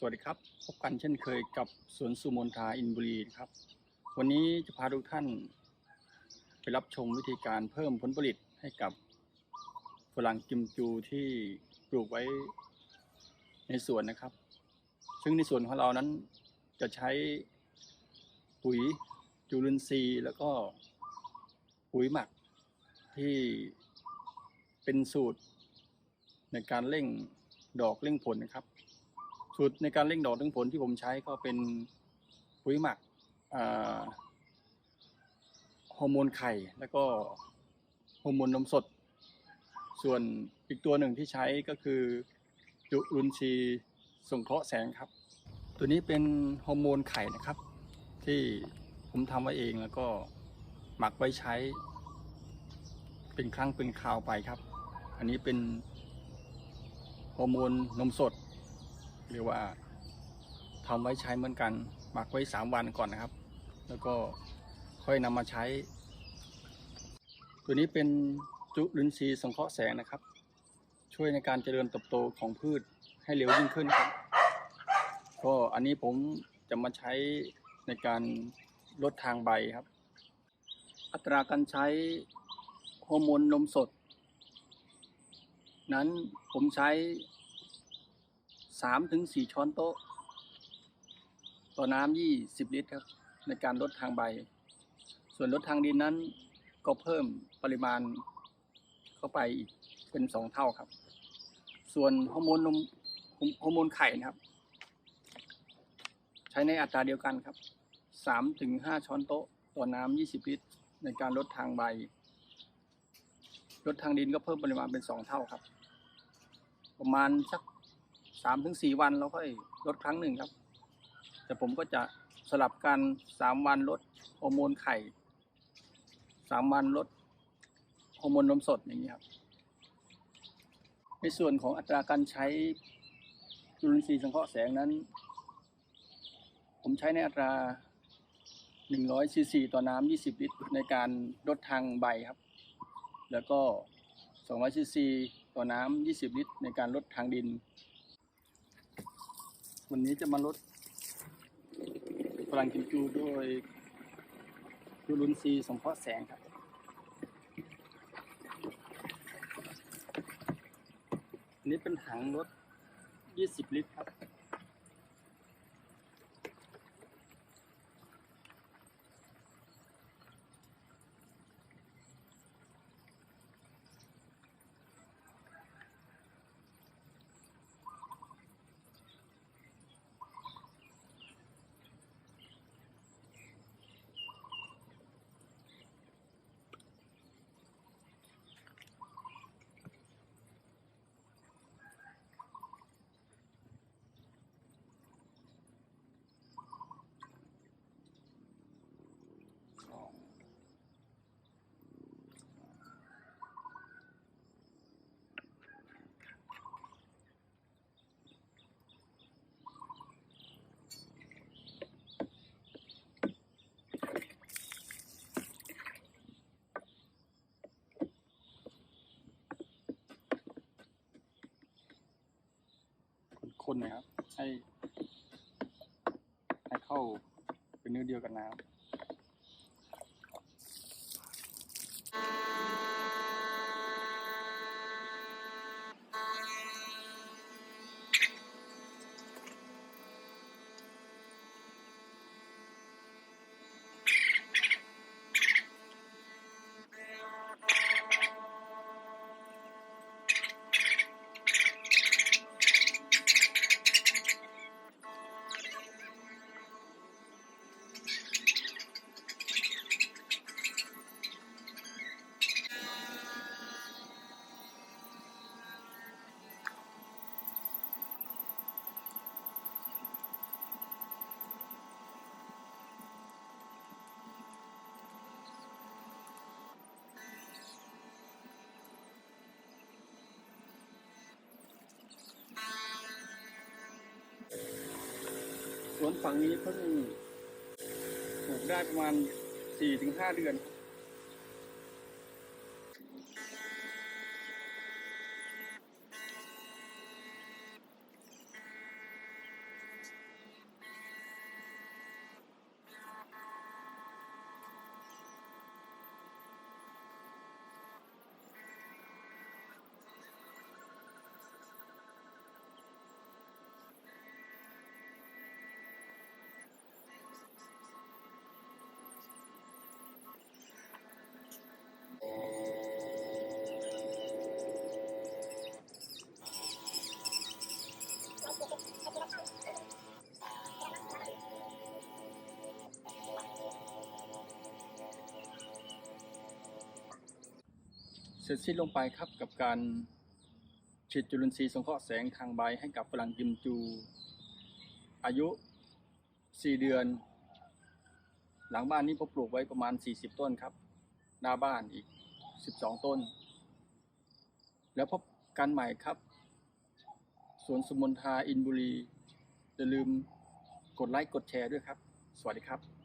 สวัสดีครับ พบกันเช่นเคยกับสวนสุมนทาอินบุรีครับ วันนี้จะพาทุกท่าน ไปรับชมวิธีการเพิ่มผลผลิตให้กับฝรั่งกิมจูที่ปลูกไว้ในสวนนะครับ ซึ่งในสวนของเรานั้นจะใช้ปุ๋ยจุลินทรีย์แล้วก็ปุ๋ยหมักที่เป็นสูตรในการเร่งดอกเร่งผลนะครับ สูตรในการเร่งดอกเร่งผลที่ผมใช้ก็เป็นปุ๋ยหมักฮอร์โมนไข่แล้วก็ฮอร์โมนนมสด ส่วนอีกตัวหนึ่งที่ใช้ก็คือจุลินทรีย์สงเคราะห์แสงครับ ตัวนี้เป็นฮอร์โมนไข่นะครับ ที่ผมทำไว้เองแล้วก็หมักไว้ใช้ เป็นครั้งเป็นคราวไปครับ อันนี้เป็นฮอร์โมนนมสด หรือว่าทำไว้ใช้เหมือนกัน หมักไว้สามวันก่อนนะครับ แล้วก็ค่อยนำมาใช้ ตัวนี้เป็นจุลินทรีย์สังเคราะห์แสงนะครับ ช่วยในการเจริญเติบโตของพืชให้เร็วยิ่งขึ้นครับ ก็อันนี้ผมจะมาใช้ในการลดทางใบครับ อัตราการใช้ฮอร์โมนนมสด นั้นผมใช้ สามถึงสี่ช้อนโต๊ะ ต่อน้ำยี่สิบลิตรครับ ในการลดทางใบ ส่วนลดทางดินนั้นก็เพิ่มปริมาณเข้าไปอีกเป็นสองเท่าครับ ส่วนฮอร์โมนนมฮอร์โมนไข่นะครับ ใช้ในอัตราเดียวกันครับสามถึงห้าช้อนโต๊ะ ต่อน้ำยี่สิบลิตร ในการลดทางใบลดทางดินก็เพิ่มปริมาณเป็นสองเท่าครับ ประมาณสัก สามถึงสี่วันเราค่อยลดครั้งหนึ่งครับ แต่ผมก็จะสลับกันสามวันลดฮอร์โมนไข่สามวันลดฮอร์โมนนมสดอย่างนี้ครับ ในส่วนของอัตราการใช้จุลินทรีย์สังเคราะห์แสงนั้น ผมใช้ในอัตรา 100ซีซีต่อน้ำ20 ลิตร ในการลดทางใบครับ แล้วก็ 200ซีซีต่อน้ำ20 ลิตร ในการลดทางดิน วันนี้จะมาลดพลังกิมจูด้วยจุลุนซีสงเคราะห์แสงครับ อันนี้เป็นถังรถ 20 ลิตรครับ คนๆนะครับ ให้ให้เข้าเป็นเนื้อเดียวกันน้ำ สวนฝั่งนี้เพิ่งปลูกได้ประมาณสี่ถึงห้าเดือน สร็จสิ้นลงไปครับกับการฉีดจุลินทรีย์สงเคราะห์แสงทางใบให้กับฝรั่งกิมจู อายุ 4 เดือน หลังบ้านนี้ผมปลูกไว้ประมาณ 40 ต้นครับ หน้าบ้านอีก 12 ต้น แล้วพบกันใหม่ครับ สวนสมุนทาอินบุรี อย่าลืมกดไลค์กดแชร์ด้วยครับ สวัสดีครับ